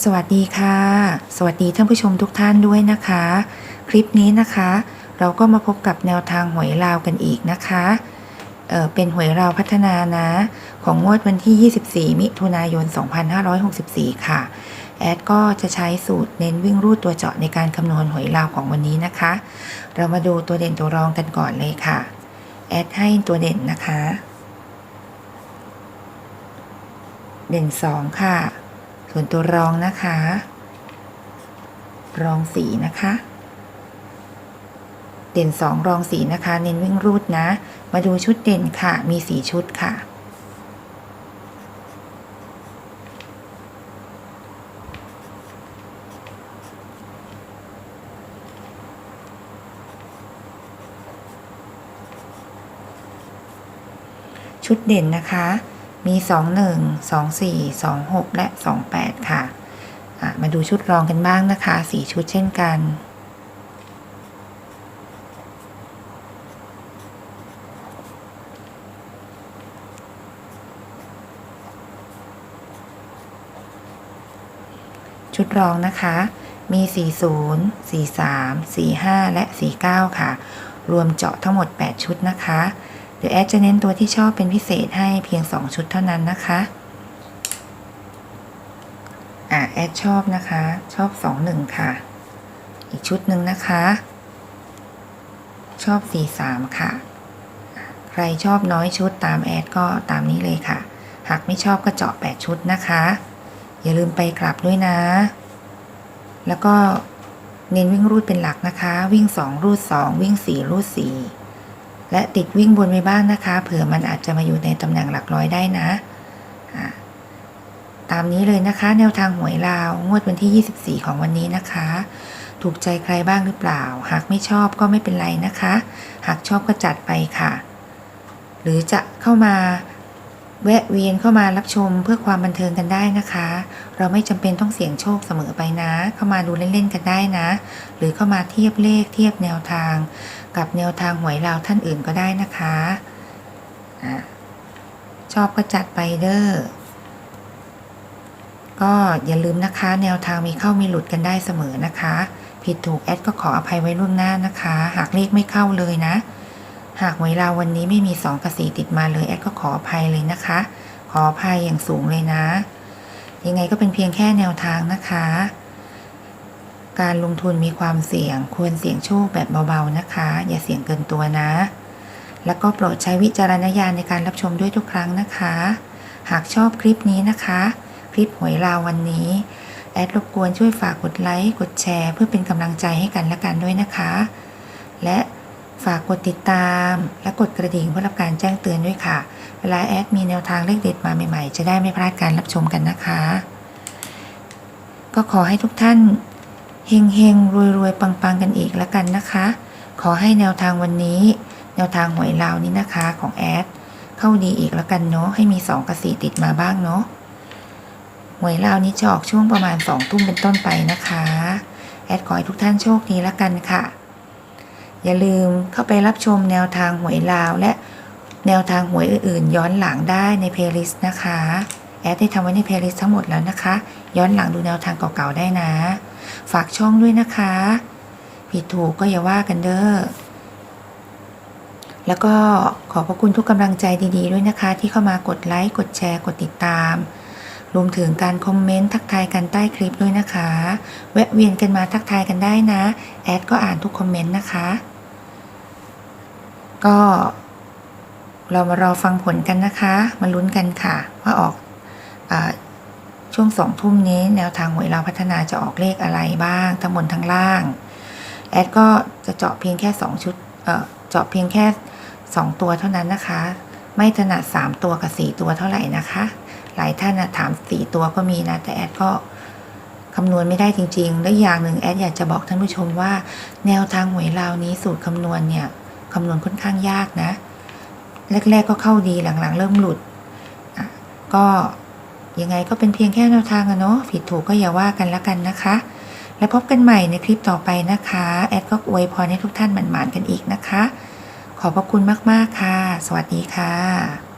สวัสดีค่ะ สวัสดีท่านผู้ชมทุกท่านด้วยนะคะ คลิปนี้นะคะ เราก็มาพบกับแนวทางหวยลาวกันอีกนะคะเเป็นหวยลาวพัฒนานะ ของงวดวันที่ 24 มิถุนายน 2564 ค่ะ แอดก็จะใช้สูตรเน้นวิ่งรูดตัวเจาะในการคำนวณหวยลาวของวันนี้นะคะ เรามาดูตัวเด่นตัวรองกันก่อนเลยค่ะ แอดให้ตัวเด่นนะคะ เด่น 2 ค่ะ ส่วนตัวรองนะคะ รองสีนะคะ เด่นสองรองสีนะคะ เน้นวิ่งรูดนะ มาดูชุดเด่นค่ะ มีสีชุดค่ะ ชุดเด่นนะคะ มี 21 24 26 และ 28 ค่ะะมาดูชุดรองกันบ้างนะคะสีชุดเช่นกัน ชุดรองนะคะ มี 40 43 45 และ 49 ค่ะ รวมเจาะทั้งหมด 8 ชุดนะคะ เดี๋ยวแอดจะเน้นตัวที่ชอบเป็นพิเศษให้เพียง 2 ชุดเท่านั้นนะคะ อะแอดชอบนะคะ ชอบ 2 1 ค่ะ อีกชุดหนึ่งนะคะ ชอบ 4 3 ค่ะ ใครชอบน้อยชุดตามแอดก็ตามนี้เลยค่ะ หากไม่ชอบก็เจาะ 8 ชุดนะคะ อย่าลืมไปกลับด้วยนะ แล้วก็เน้นวิ่งรูดเป็นหลักนะคะ วิ่ง 2 รูด 2 วิ่ง 4 รูด 4 และติดวิ่งบนไปบ้างนะคะ เผื่อมันอาจจะมาอยู่ในตำแหน่งหลักร้อยได้นะะตามนี้เลยนะคะ แนวทางหวยลาว งวดวันที่ 24 ของวันนี้นะคะ ถูกใจใครบ้างหรือเปล่า หากไม่ชอบก็ไม่เป็นไรนะคะ หากชอบก็จัดไปค่ะ หรือจะเข้ามา แวะเวียนเข้ามารับชมเพื่อความบันเทิงกันได้นะคะ เราไม่จำเป็นต้องเสี่ยงโชคเสมอไปนะ เข้ามาดูเล่นๆกันได้นะ หรือเข้ามาเทียบเลขเทียบแนวทาง กับแนวทางหวยลาวท่านอื่นก็ได้นะคะอะชอบก็จัดไปเด้อก็อย่าลืมนะคะ แนวทางมีเข้ามีหลุดกันได้เสมอนะคะ ผิดถูกแอดก็ขออภัยไว้ล่วงหน้านะคะ หากเลขไม่เข้าเลยนะ หากหวยลาววันนี้ไม่มี2กับ4ติดมาเลยแอดก็ขออภัยเลยนะคะ ขออภัยอย่างสูงเลยนะ ยังไงก็เป็นเพียงแค่แนวทางนะคะ การลงทุนมีความเสี่ยง ควรเสี่ยงโชคแบบเบาๆนะคะ อย่าเสี่ยงเกินตัวนะ แล้วก็โปรดใช้วิจารณญาณในการรับชมด้วยทุกครั้งนะคะ หากชอบคลิปนี้นะคะ คลิปหวยลาววันนี้แอดรบกวนช่วยฝากกดไลค์ กดแชร์ เพื่อเป็นกำลังใจให้กันและกันด้วยนะคะ และ ฝากกดติดตาม และกดกระดิ่งเพื่อรับการแจ้งเตือนด้วยค่ะ เวลาแอดมีแนวทางเลขเด็ดมาใหม่ๆ จะได้ไม่พลาดการรับชมกันนะคะ ก็ขอให้ทุกท่านเฮงเฮงรวยรวยปังปังกันอีกแล้วกันนะคะ ขอให้แนวทางวันนี้ แนวทางหวยลาวนี้นะคะของแอดเข้าดีอีกแล้วกันเนาะให้มีสองกระสีติดมาบ้างเนาะหวยลาวนี้จะออกช่วงประมาณสองทุ่มเป็นต้นไปนะคะ แอดขอให้ทุกท่านโชคดีแล้วกันค่ะ อย่าลืมเข้าไปรับชมแนวทางหวยลาว และแนวทางหวยอื่นๆ ย้อนหลังได้ในเพลย์ลิสต์นะคะ แอดได้ทำไว้ในเพลย์ลิสต์ทั้งหมดแล้วนะคะ ย้อนหลังดูแนวทางเก่าๆได้นะ ฝากช่องด้วยนะคะ ผิดถูกก็อย่าว่ากันเด้อแล้วก็ขอบพระคุณทุกกำลังใจดีๆด้วยนะคะ ที่เข้ามากดไลค์กดแชร์กดติดตาม รวมถึงการคอมเมนต์ทักทายกันใต้คลิปด้วยนะคะ แวะเวียนกันมาทักทายกันได้นะ แอดก็อ่านทุกคอมเมนต์นะคะ ก็เรามารอฟังผลกันนะคะ มาลุ้นกันค่ะ ว่าออกอช่วงสองทุ่มนี้แนวทางหวยเราวพัฒนาจะออกเลขอะไรบ้าง ทั้งบนทั้งล่าง แอดก็จะเจาะเพียงแค่ 2 ชุดเเจาะเพียงแค่ 2 ตัวเท่านั้นนะคะ ไม่ถนัด3 ตัวกับ 4 ตัวเท่าไหร่นะคะ หลายท่านนะถาม 4 ตัวก็มีนะ แต่แอดก็คำนวณไม่ได้จริง ๆ และอย่างหนึ่งแอดอยากจะบอกท่านผู้ชมว่า แนวทางหวยลาวนี้สูตรคำนวณเนี่ย คำนวณค่อนข้างยากนะ แรก ๆ ก็เข้าดีหลังๆ เริ่มหลุด ก็ยังไงก็เป็นเพียงแค่แนวทางอะเนาะผิดถูกก็อย่าว่ากันละกันนะคะ และพบกันใหม่ในคลิปต่อไปนะคะ แอดก็อวยพรให้ทุกท่านหมั่นๆกันอีกนะคะ ขอบพระคุณมากๆค่ะ สวัสดีค่ะ